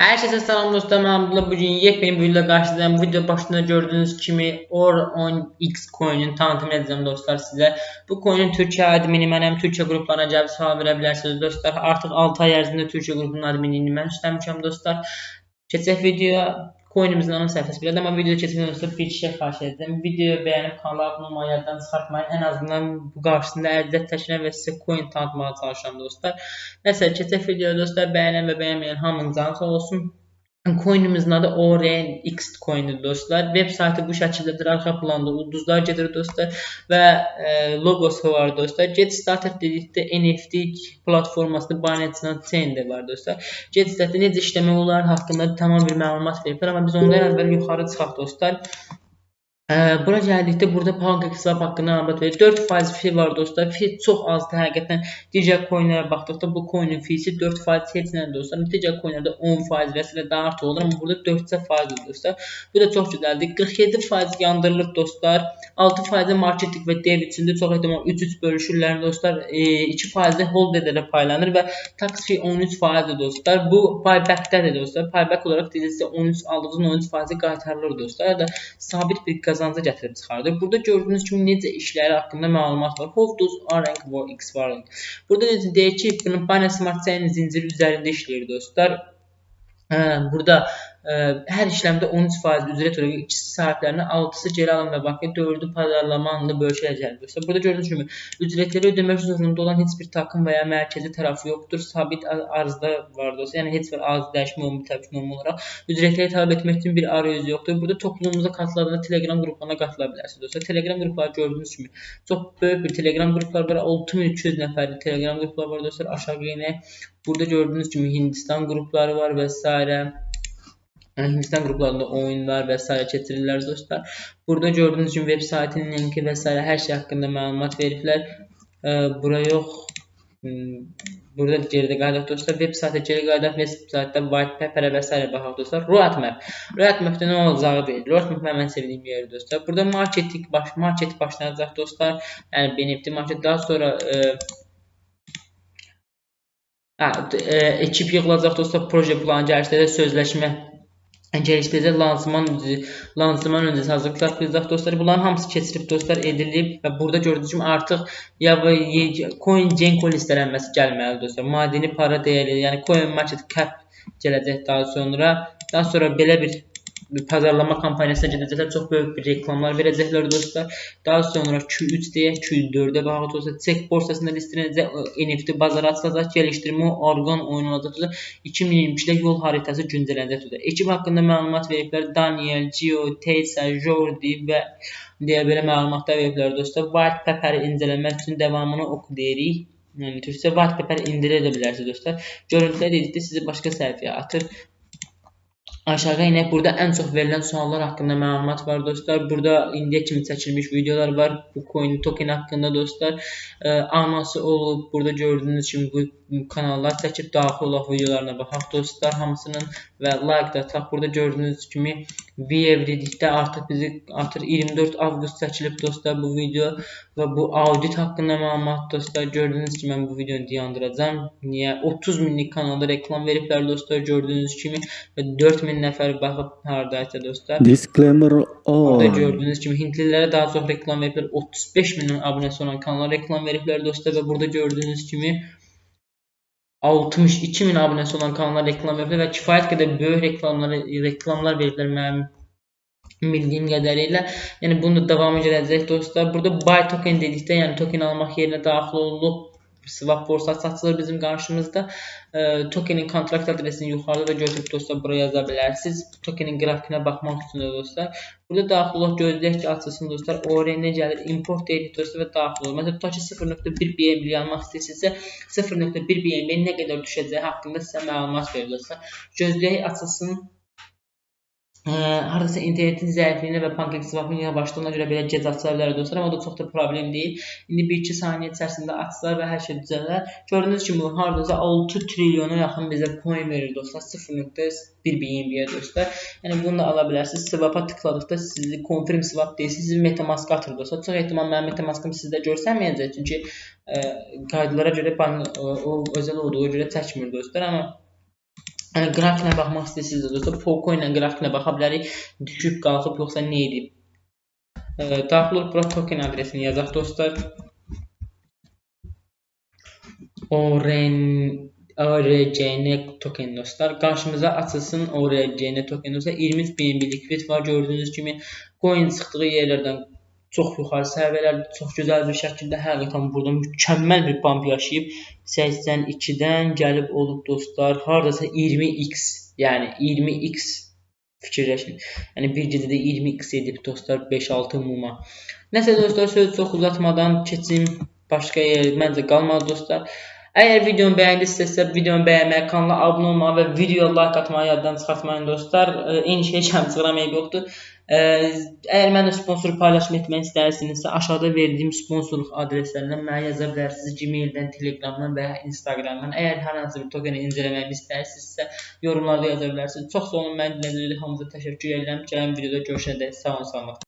Herkese selam dostlar. Ben Abdullah. Bugün yepyeni bir videoda karşınızdayım. Bu video başında gördüğünüz kimi Or10X coin'in tanıtım edeceğim dostlar size. Bu coin'in Türkiye admini mənim Türkiye gruplarına cevap sual verə bilərsiniz dostlar. Artıq 6 ay ərzində Türkiye grubunun adminini mən üstləmişəm dostlar. Keçək videoya. Coin'imizin ana sayfası biraz ama video keçmeden dostlar bir şey xahiş edeceğim. Videoyu beğenip kanala abone olmayı yerden çıkartmayın. En azından bu karşısında əldə təşkil ve size coin tanıtmaya çalışacağım dostlar. Neyse keçək videoya dostlar. Beğenen ve beğenmeyen hamının canı olsun. Coin'imizin adı ORNX coin'dir dostlar. Web saytı bu şəkildədir. Arxa planda ulduzlar gedir dostlar və e, logosu var dostlar. Get Started dedikdə NFT platformasında Binance Chain də var dostlar. Get Started necə işləmək olar haqqında tamam bir məlumat veriblər, amma biz ondan əvvəl yuxarı çıxaq dostlar. Bura gəldikdə burada PancakeSwap haqqında məlumat verir. 4% fi var dostlar. Fi çox azdır həqiqətən. Digər coinlərə baxdıqda bu coinin fisi 4% heç nədir dostlar. Digər coinlərdə 10% və s. daha artıq olur, amma burada 4%dir dostlar. Bu da çox gözəldir. 47% yandırılır dostlar. 6% marketing və dev içində çox ehtimal 3-3 bölüşürlər dostlar. E, 2% hold edərək paylanır və tax fee 13%dir dostlar. Bu buyback'dədir dostlar. Buyback olaraq dediksə 13 aldığınız 13% qaytarılır dostlar. Ya da sabit bir qazancı gətirib çıxardır. Burada gördüyünüz kimi necə işləri haqqında məlumat var. How does rank for X var. Burada necə deyir ki, Binance Smart Chain zinciri üzərində işləyir dostlar. Hə, burada hər işləmdə 13% ücret ödəyə ikisi sahiblərinə 6-sı geri alım və bankaya 4-ü pazarlama anında bölüşüləcəkdir. dostlar. Burada gördüyünüz kimi ücretləri ödəmək zorunda olan heç bir takım və ya mərkəzi tərəfi yoxdur. Sabit arzda var dostlar. Yəni heç bir arz dəyişmə olmur təbii ümumi olaraq. Ücretləri tələb etmək üçün bir arayüz yoxdur. Burada toplumumuza qatıldığında Telegram qruplarına qatıla bilərsiniz dostlar. Telegram qrupları gördüyünüz kimi çox böyük bir Telegram qrupları var. 6200 nəfərlik Telegram qrupları var dostlar. Aşağı yenə burada gördüyünüz kimi Hindistan qrupları var və s. Yani Hindistan gruplarında oyunlar vesaire çetirirler dostlar. Burada gördüğünüz gibi web sitinin linki vesaire her şey hakkında məlumat veriblər. Ee, bura yox. Hmm, Burada geridə qayıdaq dostlar. Web saytı geri qayıdaq. Web saytda white paper və s. baxaq dostlar. Roadmap. Roadmapdə nə olacağı deyil. Roadmap mənim ən sevdiyim yerdir dostlar. Burada marketing baş market başlanacaq dostlar. Yəni benefit market daha sonra e, Hə, e, ekip yığılacaq dostlar, proje planı gəlişdə də sözləşmə Gəlişdə lansman lansman öncəsi hazırlıqlar qızdaq dostlar. Bunların hamısı keçirib dostlar edilib və burada gördüyünüz kimi artıq ya coin gen coin listələnməsi gəlməlidir dostlar. Madeni para dəyəri, yəni coin market cap gələcək daha sonra. Daha sonra belə bir pazarlama kampaniyasına gedəcəklər. Çox böyük bir reklamlar verəcəklər dostlar. Daha sonra Q3 deyə Q4-ə bağlı olsa çek borsasında listelənəcək NFT bazara açılacaq, gəlişdirmə orqan oyun olacaq. 2022-də yol xəritəsi güncəllənəcək. Ekip haqqında məlumat veriblər. Daniel, Gio, Teysa, Jordi və deyə belə məlumatlar veriblər dostlar. White Paper incələmək üçün davamını oxu deyirik. Yəni Türkçə white paper indirə də bilərsiniz dostlar. Görüntülər editdə sizi başqa səhifəyə atır. Aşağı inək. Burada ən çox verilən suallar haqqında məlumat var dostlar. Burada indiyə kimi çəkilmiş videolar var. Bu coin token haqqında dostlar. E, anası olub. Burada gördüyünüz kimi bu kanallar çəkib daxil olaq videolarına baxaq dostlar hamısının və like da ataq. Burada gördüyünüz kimi VF dedikdə artıq bizi artıq 24 avqust çəkilib dostlar bu video və bu audit haqqında məlumat dostlar. Gördüyünüz kimi mən bu videonu dayandıracağam. Niyə? 30 minlik kanalda reklam veriblər dostlar gördüyünüz kimi və 4000 nəfər baxıb hardaysa dostlar. Disclaimer on. gördüyünüz kimi Hintlilərə daha çox reklam veriblər. 35 min abunəsi olan kanala reklam veriblər dostlar və burada gördüyünüz kimi 62 min abunəsi olan kanallar reklam veriblər və kifayət qədər böyük reklamlar reklamlar veriblər mənim bildiyim qədərilə. Yəni bunun da davamı gələcək dostlar. Burada buy token dedikdə, yəni token almaq yerinə daxil olunub swap borsası açılır bizim qarşımızda. E, tokenin kontrakt adresini yuxarıda da götürüb dostlar buraya yaza bilərsiniz. Tokenin qrafikinə baxmaq üçün də dostlar. Burada daxil olaq gözləyək ki, açılsın dostlar. ORN gəlir, import deyirik dostlar və daxil olur. Məsələn, tutaq ki 0.1 BNB almaq istəyirsinizsə 0.1 BNB nə qədər düşəcəyi haqqında sizə məlumat verir dostlar. Gözləyək açılsın. Ə, hardasa internetin zəifliyinə və PancakeSwap-ın yavaşlığına görə belə gec açıla bilər dostlar, amma o da çox da problem deyil. İndi 1-2 saniyə içərisində açılar və hər şey düzələr. Gördüyünüz kimi bu hardasa 6 trilyona yaxın bizə coin verir dostlar, 0.1 BNB-yə dostlar. Yəni bunu da ala bilərsiniz. Swap-a tıkladıqda sizi confirm swap deyilsə, sizi MetaMask atır dostlar. Çox ehtimal mənim MetaMask-ım sizdə görsənməyəcək, çünki ə, qaydalara görə ban- o, o özəl olduğu görə çəkmir dostlar, amma Yəni qrafikinə baxmaq istəyirsinizsə dostlar, Poco ilə qrafikinə baxa bilərik. Düşüb qalxıb yoxsa nə edib? E, daxil bura token adresini yazaq dostlar. Oren ORCN token dostlar. Qarşımıza açılsın ORCN token dostlar. 23 BNB likvid var gördüyünüz kimi. Coin çıxdığı yerlərdən çox yuxarı səviyyələrdə çox gözəl bir şəkildə həqiqətən burada mükəmməl bir pump yaşayıb 82-dən gəlib olub dostlar hardasa 20x, yəni 20x fikirləşin. Yəni bir gecədə 20x edib dostlar 5-6 muma. Nəsə dostlar söz çox uzatmadan keçim başqa yer məncə qalmadı dostlar. Əgər videomu bəyəndinizsə, videomu bəyənməyi, kanala abunə olmağı və videoya like atmağı yaddan çıxartmayın dostlar. E, Eyni şey kam çıxıram eybi yoxdur. Əgər mənlə sponsor paylaşım etmək istəyirsinizsə, aşağıda verdiyim sponsorluq adreslərindən mənə yaza bilərsiniz. Gmail-dən, Telegram-dan və ya Instagram-dan. Əgər hər hansı bir tokeni incələməyimi istəyirsinizsə, yorumlarda yaza bilərsiniz. Çox sağ olun, məni dinlədiyiniz üçün hamınıza təşəkkür edirəm. Gələn videoda görüşənədək sağ olun, salamat.